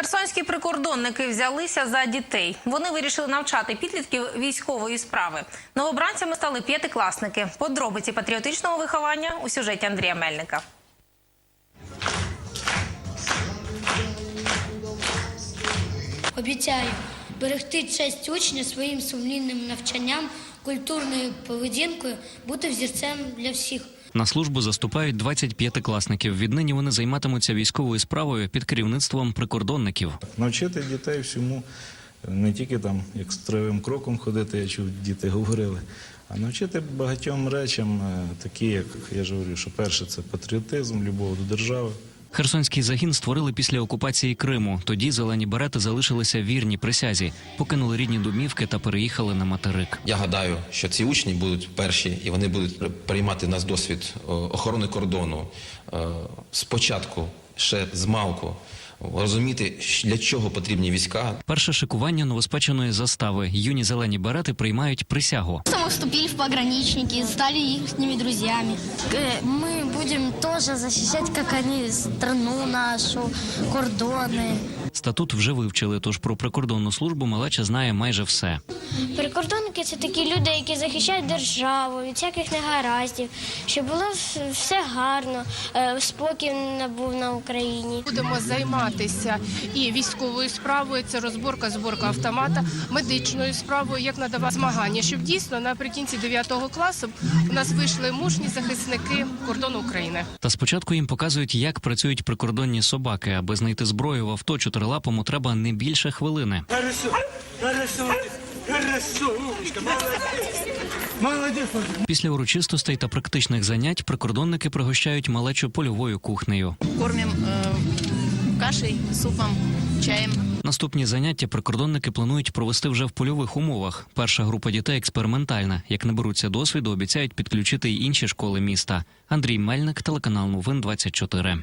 Херсонські прикордонники взялися за дітей. Вони вирішили навчати підлітків військової справи. Новобранцями стали п'ятикласники. Подробиці патріотичного виховання у сюжеті Андрія Мельника. Обіцяю берегти честь учня своїм сумлінним навчанням, культурною поведінкою, бути взірцем для всіх. На службу заступають 25 класників. Віднині вони займатимуться військовою справою під керівництвом прикордонників. Навчити дітей всьому, не тільки там як строєвим кроком ходити, я чув, діти говорили, а навчити багатьом речам, е, такі, як я ж говорю, що перше це патріотизм, любов до держави. Херсонський загін створили після окупації Криму. Тоді зелені берети залишилися вірні присязі, покинули рідні домівки та переїхали на материк. Я гадаю, що ці учні будуть перші, і вони будуть приймати в нас досвід е, охорони кордону е, спочатку, ще з малку, розуміти, щ- для чого потрібні війська, Перше шикування новоспеченої застави. Юні зелені берети приймають присягу. Мы вступили в пограничники, стали их друзьями. Э, Мы будем тоже защищать, как они, страну нашу, кордони. Статут вже вивчили, тож про прикордонну службу малеча знає майже все. Прикордонники це такі люди, які захищають державу від всяких негараздів, щоб було все гарно, е, спокій набув на Україні. Будемо займатися і військовою справою, це розборка, зборка автомата, медичною справою, як надавати змагання, щоб дійсно наприкінці 9 класу у нас вийшли мужні захисники кордону України. Та спочатку їм показують, як працюють прикордонні собаки. Аби знайти зброю в авто чотирилапому треба не більше хвилини. Після урочистостей та практичних занять прикордонники пригощають малечу польовою кухнею. кормим э, кашей, супом, чаем. Наступні заняття прикордонники планують провести вже в польових умовах. Перша група дітей експериментальна. Як наберуться досвіду, обіцяють підключити й інші школи міста. Андрій Мельник, телеканал Новин 24.